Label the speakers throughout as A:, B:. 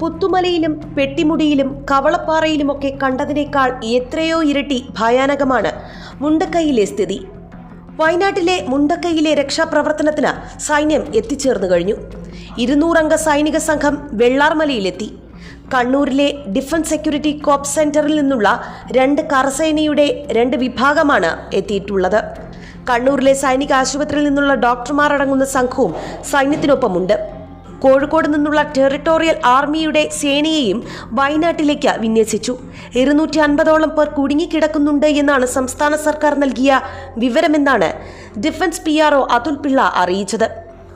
A: പുത്തുമലയിലും പെട്ടിമുടിയിലും കവളപ്പാറയിലുമൊക്കെ കണ്ടതിനേക്കാൾ എത്രയോ ഇരട്ടി ഭയാനകമാണ് മുണ്ടക്കൈയിലെ സ്ഥിതി. വയനാട്ടിലെ മുണ്ടക്കൈയിലെ രക്ഷാപ്രവർത്തനത്തിന് സൈന്യം എത്തിച്ചേർന്നു കഴിഞ്ഞു. ഇരുന്നൂറംഗ സൈനിക സംഘം വെള്ളാർമലയിലെത്തി. കണ്ണൂരിലെ ഡിഫൻസ് സെക്യൂരിറ്റി കോപ്പ് സെന്ററിൽ നിന്നുള്ള രണ്ട് കരസേനയുടെ രണ്ട് വിഭാഗമാണ് എത്തിയിട്ടുള്ളത്. കണ്ണൂരിലെ സൈനിക ആശുപത്രിയിൽ നിന്നുള്ള ഡോക്ടർമാർ അടങ്ങുന്ന സംഘവും സൈന്യത്തിനൊപ്പമുണ്ട്. കോഴിക്കോട് നിന്നുള്ള ടെറിട്ടോറിയൽ ആർമിയുടെ സേനയെയും വയനാട്ടിലേക്ക് വിന്യസിച്ചു. ഇരുന്നൂറ്റി അൻപതോളം പേർ കുടുങ്ങിക്കിടക്കുന്നുണ്ട് എന്നാണ് സംസ്ഥാന സർക്കാർ നൽകിയ വിവരമെന്നാണ് defence P R Athul Pillai അറിയിച്ചത്.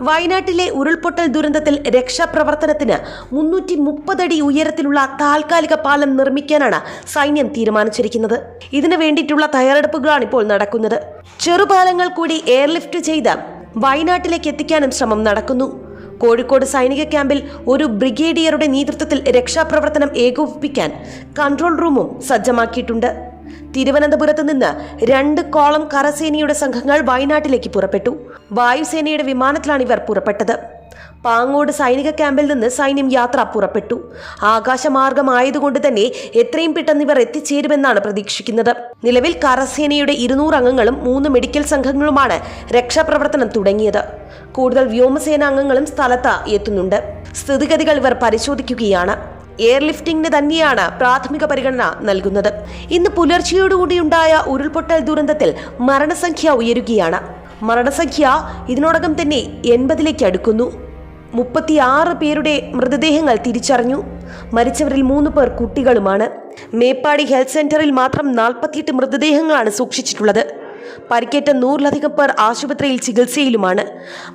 A: വയനാട്ടിലെ ഉരുൾപൊട്ടൽ ദുരന്തത്തിൽ രക്ഷാപ്രവർത്തനത്തിന് മുന്നൂറ്റി മുപ്പതടി ഉയരത്തിലുള്ള താൽക്കാലിക പാലം നിർമ്മിക്കാനാണ് സൈന്യം തീരുമാനിച്ചിരിക്കുന്നത്. ഇതിനു വേണ്ടിയിട്ടുള്ള തയ്യാറെടുപ്പുകളാണ് ഇപ്പോൾ നടക്കുന്നത്. ചെറുപാലങ്ങൾ കൂടി എയർലിഫ്റ്റ് ചെയ്ത് വയനാട്ടിലേക്ക് എത്തിക്കാനും ശ്രമം നടക്കുന്നു. കോഴിക്കോട് സൈനിക ക്യാമ്പിൽ ഒരു ബ്രിഗേഡിയറുടെ നേതൃത്വത്തിൽ രക്ഷാപ്രവർത്തനം ഏകോപിപ്പിക്കാൻ കൺട്രോൾ റൂമും സജ്ജമാക്കിയിട്ടുണ്ട്. തിരുവനന്തപുരത്ത് നിന്ന് രണ്ട് കോളം കരസേനയുടെ സംഘങ്ങൾ വയനാട്ടിലേക്ക് പുറപ്പെട്ടു. വായുസേനയുടെ വിമാനത്തിലാണ് ഇവർ പുറപ്പെട്ടത്. പാങ്ങോട് സൈനിക ക്യാമ്പിൽ നിന്ന് സൈന്യം യാത്ര പുറപ്പെട്ടു. ആകാശമാർഗമായതുകൊണ്ട് തന്നെ എത്രയും പെട്ടെന്ന് ഇവർ എത്തിച്ചേരുമെന്നാണ് പ്രതീക്ഷിക്കുന്നത്. നിലവിൽ കരസേനയുടെ ഇരുന്നൂറ് അംഗങ്ങളും മൂന്ന് മെഡിക്കൽ സംഘങ്ങളുമാണ് രക്ഷാപ്രവർത്തനം തുടങ്ങിയത്. കൂടുതൽ വ്യോമസേന അംഗങ്ങളും സ്ഥലത്ത് എത്തുന്നുണ്ട്. സ്ഥിതിഗതികൾ ഇവർ പരിശോധിക്കുകയാണ്. എയർലിഫ്റ്റിംഗിന് തന്നെയാണ് പ്രാഥമിക പരിഗണന നൽകുന്നത്. ഇന്ന് പുലർച്ചെയോടുകൂടിയുണ്ടായ ഉരുൾപൊട്ടൽ ദുരന്തത്തിൽ മരണസംഖ്യ ഉയരുകയാണ്. മരണസംഖ്യ ഇതിനോടകം തന്നെ എൺപതിലേക്ക് അടുക്കുന്നു. മുപ്പത്തിയാറ് പേരുടെ മൃതദേഹങ്ങൾ തിരിച്ചറിഞ്ഞു. മരിച്ചവരിൽ മൂന്ന് പേർ കുട്ടികളുമാണ്. മേപ്പാടി ഹെൽത്ത് സെന്ററിൽ മാത്രം നാൽപ്പത്തിയെട്ട് മൃതദേഹങ്ങളാണ് സൂക്ഷിച്ചിട്ടുള്ളത്. പരിക്കേറ്റ നൂറിലധികം പേർ ആശുപത്രിയിൽ ചികിത്സയിലുമാണ്.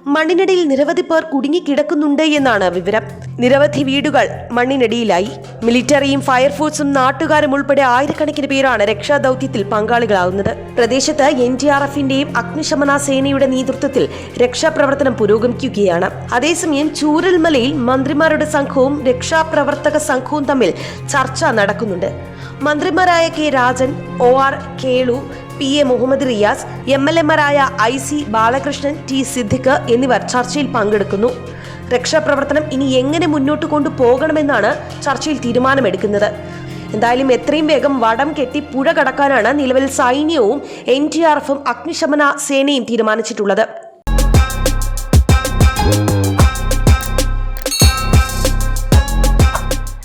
A: മണ്ണിനടിയിൽ നിരവധി പേർ കുടുങ്ങിക്കിടക്കുന്നുണ്ട് എന്നാണ് വിവരം. നിരവധി വീടുകൾ മണ്ണിനടിയിലായി. മിലിറ്ററിയും ഫയർഫോഴ്സും നാട്ടുകാരും ഉൾപ്പെടെ ആയിരക്കണക്കിന് പേരാണ് രക്ഷാദൌത്യത്തിൽ പങ്കാളികളാകുന്നത് പ്രദേശത്ത് എൻ ഡി ആർ എഫിന്റെയും അഗ്നിശമന സേനയുടെ നേതൃത്വത്തിൽ രക്ഷാപ്രവർത്തനം പുരോഗമിക്കുകയാണ്. അതേസമയം ചൂരൽമലയിൽ മന്ത്രിമാരുടെ സംഘവും രക്ഷാപ്രവർത്തക സംഘവും തമ്മിൽ ചർച്ച നടക്കുന്നുണ്ട്. മന്ത്രിമാരായ K Rajan O R Kelu P A Muhammad Riyas M L എമാരായ I C Balakrishnan T Siddique എന്നിവർ ചർച്ചയിൽ പങ്കെടുക്കുന്നു. രക്ഷാപ്രവർത്തനം ഇനി എങ്ങനെ മുന്നോട്ട് കൊണ്ടുപോകണമെന്നാണ് ചർച്ചയിൽ തീരുമാനമെടുക്കുന്നത്. എന്തായാലും എത്രയും വേഗം വടം കെട്ടി പുഴ കടക്കാനാണ് നിലവിൽ സൈന്യവും എൻ ടി ആർ എഫും അഗ്നിശമന സേനയും തീരുമാനിച്ചിട്ടുള്ളത്.